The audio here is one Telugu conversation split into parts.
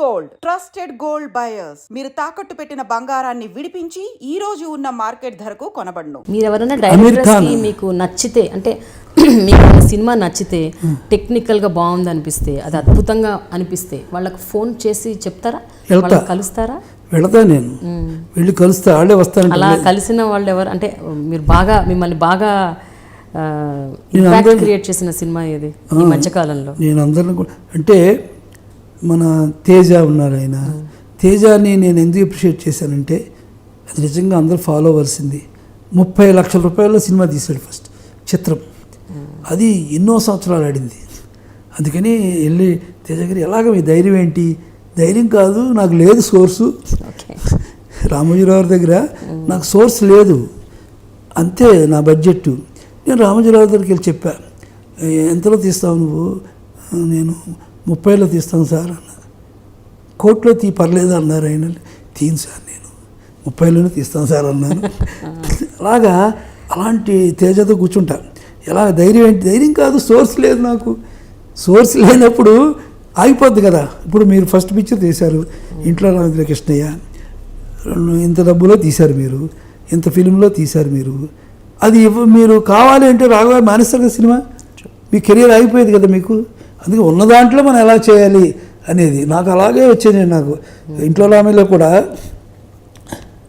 గోల్డ్. Trusted gold buyers. మీరు తాకట్టు పెట్టిన బంగారాన్ని విడిపించి ఈ రోజు ఉన్న మార్కెట్ ధరకు కొనబడును. మీరు ఎవరైనా డైరెక్టర్స్. కి మీకు నచ్చితే అంటే మీకు సినిమా నచ్చితే టెక్నికల్గా బాగుంది అనిపిస్తే అది అద్భుతంగా అనిపిస్తే వాళ్ళకి ఫోన్ చేసి చెప్తారా. వాళ్ళని కలుస్తారా? వెళతా నేను. వెళ్ళి కలుస్తా వాళ్ళే వస్తానంటే అలా కలిసిన వాళ్ళు ఎవరు? అంటే మీరు బాగా మిమ్మల్ని బాగా క్రియేట్ చేసిన సినిమా ఇది ఈ మధ్యకాలంలో. నేను అందరిని కూడా అంటే మన తేజ ఉన్నారు ఆయన. తేజాని నేను ఎందుకు అప్రిషియేట్ చేశానంటే అది నిజంగా అందరూ ఫాలో అవ్వాల్సింది. ముప్పై లక్షల రూపాయల సినిమా తీశాడు ఫస్ట్ చిత్రం. అది ఎన్నో సంవత్సరాలు ఆడింది. అందుకని వెళ్ళి తేజ గారు ఎలాగ మీ ధైర్యం ఏంటి? ధైర్యం కాదు నాకు లేదు సోర్సు. రామోజీరావు దగ్గర నాకు సోర్స్ లేదు. అంతే నా బడ్జెట్ నేను రామోజీరావు దగ్గరికి వెళ్ళి చెప్పా "ఏ, ఎంతలో తీస్తావు నువ్వు? "ఆ, నేను ముప్పైలో తీస్తాను సార్ అన్న. కోర్టులో తీ పర్లేదు అన్నారు ఆయన. తీను సార్ నేను. ముప్పైలోనే తీస్తాను సార్ అన్నాను. అలాగా అలాంటి తేజతో కూర్చుంటా. ఎలా ధైర్యం ఏంటి? ధైర్యం కాదు సోర్స్ లేదు నాకు. సోర్స్ లేనప్పుడు ఆగిపోద్ది కదా. ఇప్పుడు మీరు ఫస్ట్ పిక్చర్ తీశారు ఇంట్లో రామచంద్ర కృష్ణయ్య. ఇంత డబ్బులో తీశారు మీరు ఇంత ఫిలింలో తీశారు మీరు. అది మీరు కావాలి అంటే రాఘవ మానేస్తారు కదా సినిమా? మీ కెరీర్ ఆగిపోయేది కదా మీకు? అందుకే ఉన్న దాంట్లో మనం ఎలా చేయాలి అనేది నాకు అలాగే వచ్చేది నాకు. ఇంట్లో రామేలో కూడా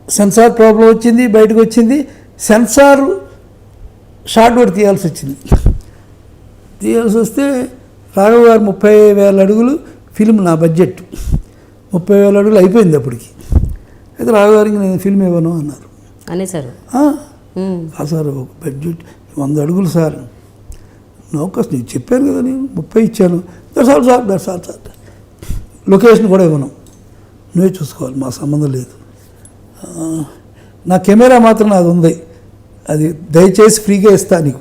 సెన్సార్ ప్రాబ్లం వచ్చింది బయటకు వచ్చింది. సెన్సార్ షార్ట్ కూడా తీయాల్సి వచ్చింది. తీయాల్సి వస్తే రాఘవ గారు ముప్పై వేల అడుగులు ఫిల్మ్ నా బడ్జెట్. ముప్పై వేల అడుగులు అయిపోయింది అప్పటికి. అయితే రాఘవ గారికి నేను ఫిల్మ్ ఇవ్వను అన్నారు. అనేసారు "ఆ, ఆ సార్ ఒక బడ్జెట్ వంద అడుగులు సార్. నౌకస్ నీకు చెప్పాను కదా నేను ముప్పై ఇచ్చాను. దర్శాలు సార్ దర్శాలు సార్. లొకేషన్ కూడా ఇవ్వను. నువ్వే చూసుకోవాలి మా సంబంధం లేదు. నా కెమెరా మాత్రం నాది ఉంది. అది దయచేసి ఫ్రీగా ఇస్తా నీకు.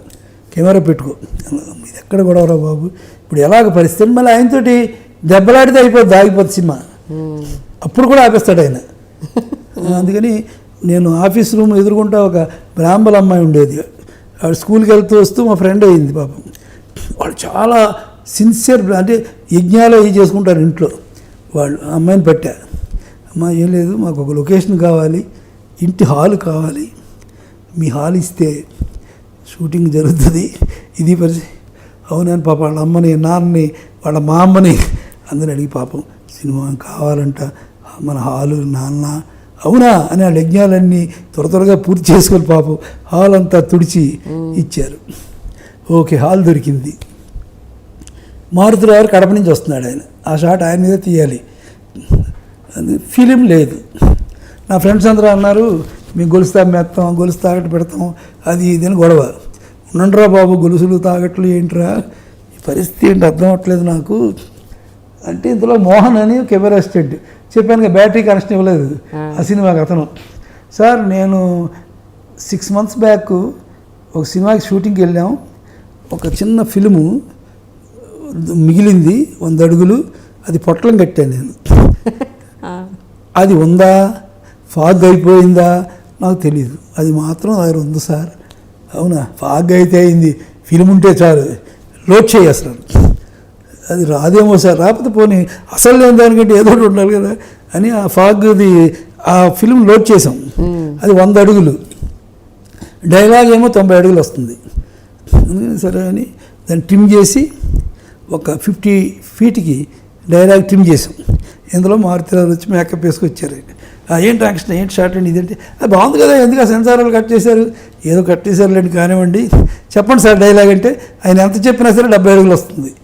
కెమెరా పెట్టుకో. ఇది ఎక్కడ గొడవరా బాబు. ఇప్పుడు ఎలాగ పరిస్థితి? మళ్ళీ ఆయనతోటి దెబ్బలాడితే అయిపోద్ది ఆగిపోద్ది సినిమా. అప్పుడు కూడా ఆపేస్తాడు ఆయన. అందుకని నేను ఆఫీస్ రూమ్ ఎదుర్కొంటా ఒక బ్రాహ్మల అమ్మాయి ఉండేది. ఆవిడ స్కూల్కి వెళ్తూ వస్తూ మా ఫ్రెండ్ అయింది పాపం. వాళ్ళు చాలా సిన్సియర్ అంటే యజ్ఞాలు అవి చేసుకుంటారు ఇంట్లో. వాళ్ళు అమ్మాయిని పెట్టా అమ్మా ఏం లేదు మాకు ఒక లొకేషన్ కావాలి ఇంటి హాల్ కావాలి మీ హాల్ ఇస్తే షూటింగ్ జరుగుతుంది ఇది పరిస్థితి అవునని పాప వాళ్ళ అమ్మని నాన్నని వాళ్ళ మా అమ్మని అందరిని అడిగి పాపం సినిమా కావాలంట మన హాలు నాన్న. అవునా అని ఆ యజ్ఞాలన్నీ త్వర త్వరగా పూర్తి చేసుకొని పాపం హాల్ అంతా తుడిచి ఇచ్చారు. ఓకే హాల్ దొరికింది. మారుతిరావు కడప నుంచి వస్తున్నాడు ఆయన. ఆ షాట్ ఆయన మీద తీయాలి. అది ఫిలిం లేదు. నా ఫ్రెండ్స్ అందరూ అన్నారు మేము గొలుసు తాగేస్తాం గొలుసు తాగట్టు పెడతాం అది ఇది అని గొడవ. ఉండండిరా బాబు గొలుసులు తాగట్లు ఏంట్రా? ఈ పరిస్థితి ఏంటి? అర్థం అవ్వట్లేదు నాకు. అంటే ఇందులో మోహన్ అని కెమెరా అసిస్టెంట్ చెప్పాను బ్యాటరీ కనెక్షన్ ఇవ్వలేదు. ఆ. సినిమాకి అతను సార్ నేను సిక్స్ మంత్స్ బ్యాక్ ఒక సినిమాకి షూటింగ్కి వెళ్ళాం. ఒక చిన్న ఫిలిము మిగిలింది వంద అడుగులు అది పొట్లం కట్టాను నేను. అది ఉందా? ఫాగ్ అయిపోయిందా? నాకు తెలియదు అది మాత్రం దగ్గర ఉంది సార్. అవునా? ఫాగ్ అయితే అయింది. ఫిలిం ఉంటే చాలు. లోడ్ చేయి అసలు. అది రాదేమో సార్. రాకపోతే పోనీ అసలు లేని దానికంటే ఏదో ఒకటి ఉండాలి కదా అని ఆ ఫాగ్ది ఆ ఫిలిం లోడ్ చేసాం అది వంద అడుగులు. డైలాగ్ ఏమో తొంభై అడుగులు వస్తుంది. సరే అని దాన్ని ట్రిమ్ చేసి ఒక ఫిఫ్టీ ఫీట్కి డైలాగ్ ట్రిమ్ చేసాం ఇందులో మారుతిరావు వచ్చి మేకప్ వేసుకొచ్చారు. "ఆ, ఏంటి రాకృష్ణ ఏంటి షార్ట్ అండి ఇదంటే? "అది బాగుంది కదా ఎందుకు ఆ సెన్సార్లు కట్ చేశారు? ఏదో కట్ చేశారులేండి కానివ్వండి. చెప్పండి సార్ డైలాగ్ అంటే ఆయన ఎంత చెప్పినా సరే డెబ్బై అడుగులు వస్తుంది.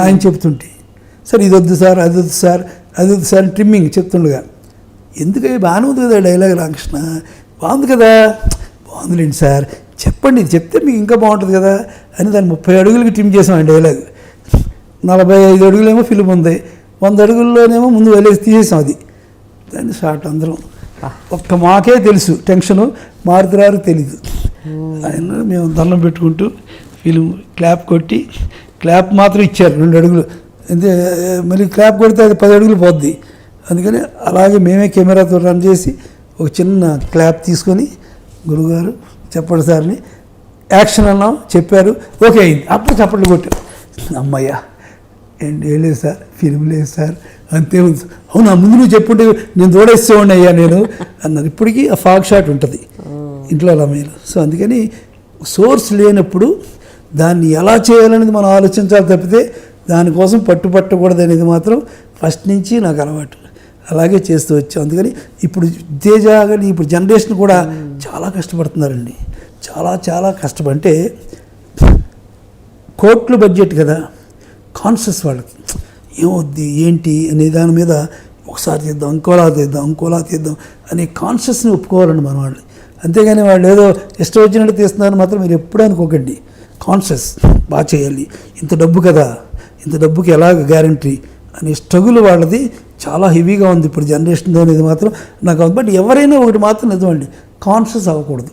ఆయన చెప్తుంటే సార్ ఇది వద్దు సార్ అది వద్దు సార్ అది వద్దు సార్ ట్రిమ్మింగ్ చెప్తుండగా ఎందుకు బాగానే ఉంది కదా డైలాగ్ రామకృష్ణ బాగుంది కదా. బాగుందిలేండి సార్ చెప్పండి ఇది చెప్తే మీకు ఇంకా బాగుంటుంది కదా అని దాన్ని ముప్పై అడుగులకి ట్రిమ్ చేసాం ఆ డైలాగ్. నలభై ఐదు అడుగులేమో ఫిల్మ్ ఉంది. వంద అడుగుల్లోనేమో ముందు వెళ్ళేసి తీసేసాం అది. దాన్ని షార్ట్ అందరం. ఒక్క మాకే తెలుసు టెన్షను. మారుతురారు తెలీదు. ఆయన మేము దండం పెట్టుకుంటూ ఫిలిం క్లాప్ కొట్టి క్లాప్ మాత్రం ఇచ్చారు రెండు అడుగులు. అంతే మళ్ళీ క్లాప్ కొడితే అది పది అడుగులు పోద్ది. అందుకని అలాగే మేమే కెమెరాతో రన్ చేసి ఒక చిన్న క్లాప్ తీసుకొని గురుగారు చెప్పండి సార్ని యాక్షన్ అన్నాం చెప్పారు. ఓకే అయింది. అప్పుడు చప్పట్లు కొట్టాం. అమ్మయ్య. అండ్ ఏం సార్ ఫిలిం లేదు సార్. అంతే ఉంది అవును అవునా ముందు నువ్వు చెప్పుంటే నేను దూడేసేవాడిని అయ్యా నేను అన్నారు. ఇప్పటికీ ఆ ఫాగ్ షాట్ ఉంటుంది ఇంట్లో అలా మీరు సో అందుకని సోర్స్ లేనప్పుడు దాన్ని ఎలా చేయాలనేది మనం ఆలోచించాలి తప్పితే దానికోసం పట్టుపట్టకూడదు అనేది మాత్రం ఫస్ట్ నుంచి నాకు అలవాటు. అలాగే చేస్తూ వచ్చాం. అందుకని ఇప్పుడు తేజ కానీ ఇప్పుడు జనరేషన్ కూడా చాలా కష్టపడుతున్నారండి. చాలా చాలా కష్టపడితే కోట్లు బడ్జెట్ కదా. కాన్షియస్ వాళ్ళకి. ఏమవుద్ది ఏంటి అనే దాని మీద ఒకసారి తీద్దాం ఇంకోలా తీద్దాం ఇంకోలా తీద్దాం అనే కాన్షియస్ని ఒప్పుకోవాలండి మన వాళ్ళు అంతేగాని వాళ్ళు ఏదో ఇష్టం వచ్చినట్టు తీస్తున్నారని మాత్రం మీరు ఎప్పుడూ అనుకోకండి. కాన్షియస్ బాగా చేయాలి. ఇంత డబ్బు కదా ఇంత డబ్బుకి ఎలాగ గ్యారంటీ అనే స్ట్రగుల్ వాళ్ళది చాలా హెవీగా ఉంది ఇప్పుడు జనరేషన్లో అనేది మాత్రం నాకు. బట్ ఎవరైనా ఒకటి మాత్రం నిజమండి కాన్షియస్ అవ్వకూడదు.